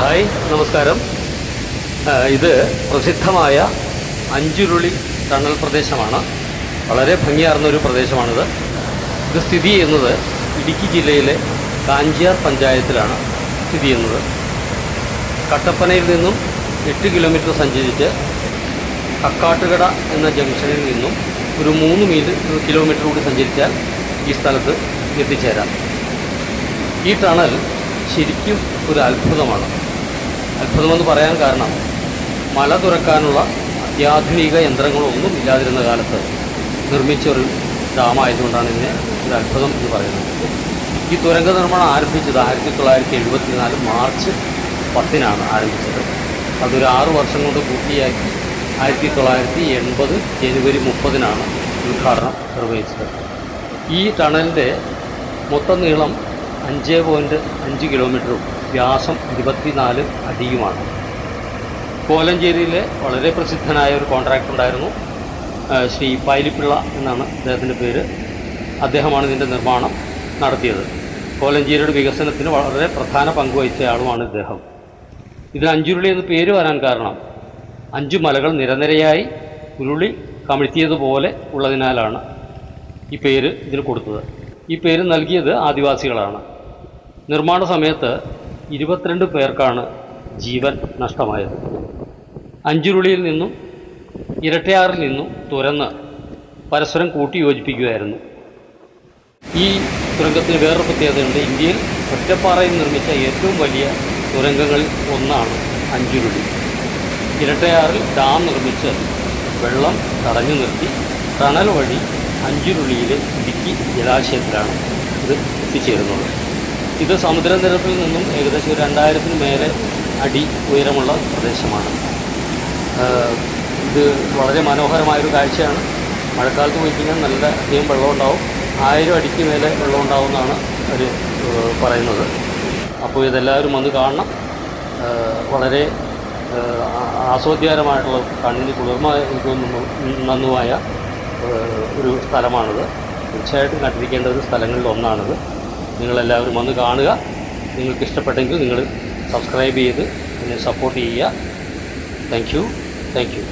Hi നമസ്കാരം. ഇത് പ്രസിദ്ധമായ അഞ്ചുരുളി ടണൽ പ്രദേശമാണ്. വളരെ ഭംഗിയാർന്ന ഒരു പ്രദേശമാണിത്. ഇത് സ്ഥിതി ചെയ്യുന്നത് ഇടുക്കി ജില്ലയിലെ കാഞ്ചിയാർ പഞ്ചായത്തിലാണ് സ്ഥിതി ചെയ്യുന്നത്. കട്ടപ്പനയിൽ നിന്നും എട്ട് കിലോമീറ്റർ സഞ്ചരിച്ച് കക്കാട്ടുകട എന്ന ജംഗ്ഷനിൽ നിന്നും ഒരു മൂന്ന് മീൽ കിലോമീറ്റർ കൂടി സഞ്ചരിച്ചാൽ ഈ സ്ഥലത്ത് എത്തിച്ചേരാം. ഈ ടണൽ ശരിക്കും ഒരു അത്ഭുതമാണ്. അത്ഭുതമെന്ന് പറയാൻ കാരണം മല തുറക്കാനുള്ള അത്യാധുനിക യന്ത്രങ്ങളൊന്നും ഇല്ലാതിരുന്ന കാലത്ത് നിർമ്മിച്ച ഒരു ഡാമായതുകൊണ്ടാണ് ഇതിനെ ഒരു അത്ഭുതം എന്ന് പറയുന്നത്. ഈ തുരങ്ക നിർമ്മാണം ആരംഭിച്ചത് ആയിരത്തി തൊള്ളായിരത്തി എഴുപത്തി നാല് മാർച്ച് പത്തിനാണ് ആരംഭിച്ചത്. അതൊരു ആറു വർഷം കൊണ്ട് പൂർത്തിയാക്കി ആയിരത്തി തൊള്ളായിരത്തി എൺപത് ജനുവരി മുപ്പതിനാണ് ഉദ്ഘാടനം നിർവഹിച്ചത്. ഈ ടണലിന്റെ മൊത്തം നീളം അഞ്ച് പോയിന്റ് അഞ്ച് കിലോമീറ്ററും വ്യാസം ഇരുപത്തിനാല് അടിയുമാണ്. കോലഞ്ചേരിയിലെ വളരെ പ്രസിദ്ധനായ ഒരു കോൺട്രാക്ടർ ഉണ്ടായിരുന്നു ശ്രീ പൈലിപ്പിള്ള എന്നാണ് അദ്ദേഹത്തിന്റെ പേര്. അദ്ദേഹമാണ് ഇതിന്റെ നിർമ്മാണം നടത്തിയത്. കോലഞ്ചേരിയുടെ വികസനത്തിന് വളരെ പ്രധാന പങ്ക് വഹിച്ച ആളുമാണ് ഇദ്ദേഹം. ഇതിന് അഞ്ചുരുളി എന്ന് പേര് വരാൻ കാരണം അഞ്ചു മലകൾ നിരനിരയായി ഉരുളി കമിഴ്ത്തിയതുപോലെ ഉള്ളതിനാലാണ് ഈ പേര് ഇതിന് കൊടുത്തത്. ഈ പേര് നൽകിയത് ആദിവാസികളാണ്. നിർമ്മാണ സമയത്ത് ഇരുപത്തിരണ്ട് പേർക്കാണ് ജീവൻ നഷ്ടമായത്. അഞ്ചുരുളിയിൽ നിന്നും ഇരട്ടയാറിൽ നിന്നും തുരന്ന് പരസ്പരം കൂട്ടിയോജിപ്പിക്കുകയായിരുന്നു. ഈ തുരങ്കത്തിന് വേറൊരു പ്രത്യേകതയുണ്ട്. ഇന്ത്യയിൽ ഒറ്റപ്പാറയിൽ നിർമ്മിച്ച ഏറ്റവും വലിയ തുരങ്കങ്ങളിൽ ഒന്നാണ് അഞ്ചുരുളി. ഇരട്ടയാറിൽ ഡാം നിർമ്മിച്ച് വെള്ളം തടഞ്ഞു നിർത്തി ടണൽ വഴി അഞ്ചുരുളിയിലെ ഇടുക്കി ജലാശയത്തിലാണ് ഇത് എത്തിച്ചേരുന്നത്. ഇത് സമുദ്രനിരപ്പിൽ നിന്നും ഏകദേശം ഒരു രണ്ടായിരത്തിന് മേലെ അടി ഉയരമുള്ള പ്രദേശമാണ്. ഇത് വളരെ മനോഹരമായൊരു കാഴ്ചയാണ്. മഴക്കാലത്ത് പോയി കഴിഞ്ഞാൽ നല്ല അധികം വെള്ളം ഉണ്ടാവും. ആയിരം അടിക്ക് മേലെ വെള്ളം ഉണ്ടാവുമെന്നാണ് അവർ പറയുന്നത്. അപ്പോൾ ഇതെല്ലാവരും വന്ന് കാണണം. വളരെ ആസ്വാദ്യകരമായിട്ടുള്ള കണ്ണിന് കുളിർമ നന്നുമായ ഒരു സ്ഥലമാണിത്. തീർച്ചയായിട്ടും കണ്ടിരിക്കേണ്ട ഒരു സ്ഥലങ്ങളിൽ ഒന്നാണിത്. നിങ്ങളെല്ലാവരും വന്ന് കാണുക. നിങ്ങൾക്ക് ഇഷ്ടപ്പെട്ടെങ്കിൽ നിങ്ങൾ സബ്സ്ക്രൈബ് ചെയ്ത് എന്നെ സപ്പോർട്ട് ചെയ്യുക. Thank you thank you